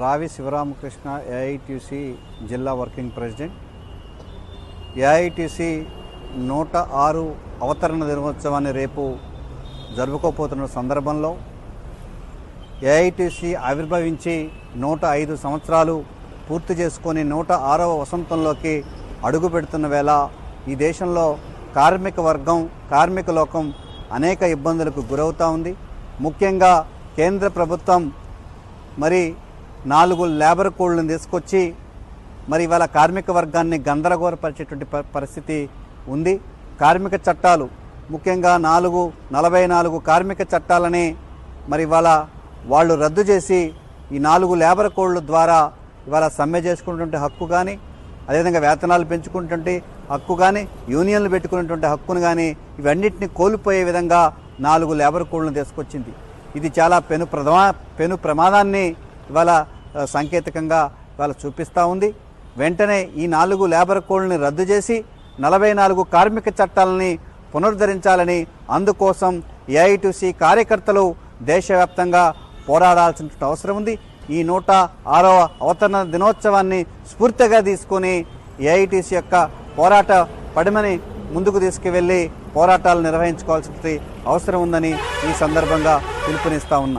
రావి శివరామకృష్ణ ఏఐటిసి జిల్లా working president. AITC నూట ఆరు అవతరణ దినోత్సవాన్ని రేపు జరుపుకోపోతున్న సందర్భంలో ఏఐటిసి ఆవిర్భవించి నూట ఐదు సంవత్సరాలు పూర్తి చేసుకొని నూట ఆరవ వసంతంలోకి అడుగు పెడుతున్న వేళ ఈ దేశంలో కార్మిక వర్గం కార్మిక లోకం అనేక ఇబ్బందులకు గురవుతూ ఉంది. ముఖ్యంగా కేంద్ర ప్రభుత్వం మరి నాలుగు లేబర్ కోడ్లను తీసుకొచ్చి మరి ఇవాళ కార్మిక వర్గాన్ని గందరగోరపరిచేటువంటి పరిస్థితి ఉంది. కార్మిక చట్టాలు ముఖ్యంగా నాలుగు నలభై నాలుగు కార్మిక చట్టాలని మరి ఇవాళ వాళ్ళు రద్దు చేసి ఈ నాలుగు లేబర్ కోడ్ల ద్వారా ఇవాళ సమ్మె చేసుకున్నటువంటి హక్కు కానీ అదేవిధంగా వేతనాలు పెంచుకున్నటువంటి హక్కు కానీ యూనియన్లు పెట్టుకున్నటువంటి హక్కును కానీ ఇవన్నిటిని కోల్పోయే విధంగా నాలుగు లేబర్ కోడ్లను తీసుకొచ్చింది. ఇది చాలా పెను ప్రధమా పెను ప్రమాదాన్ని ఇవాళ సాంకేతికంగా వాళ్ళు చూపిస్తూ ఉంది. వెంటనే ఈ నాలుగు లేబర్ కోడ్ని రద్దు చేసి నలభై నాలుగు కార్మిక చట్టాలని పునరుద్ధరించాలని అందుకోసం ఏఐటీసీ కార్యకర్తలు దేశవ్యాప్తంగా పోరాడాల్సిన అవసరం ఉంది. ఈ నూట ఆరవ అవతరణ దినోత్సవాన్ని స్ఫూర్తిగా తీసుకొని ఏఐటీసీ యొక్క పోరాట పడిమని ముందుకు తీసుకువెళ్ళి పోరాటాలు నిర్వహించుకోవాల్సిన అవసరం ఉందని ఈ సందర్భంగా పిలుపునిస్తా ఉన్నా.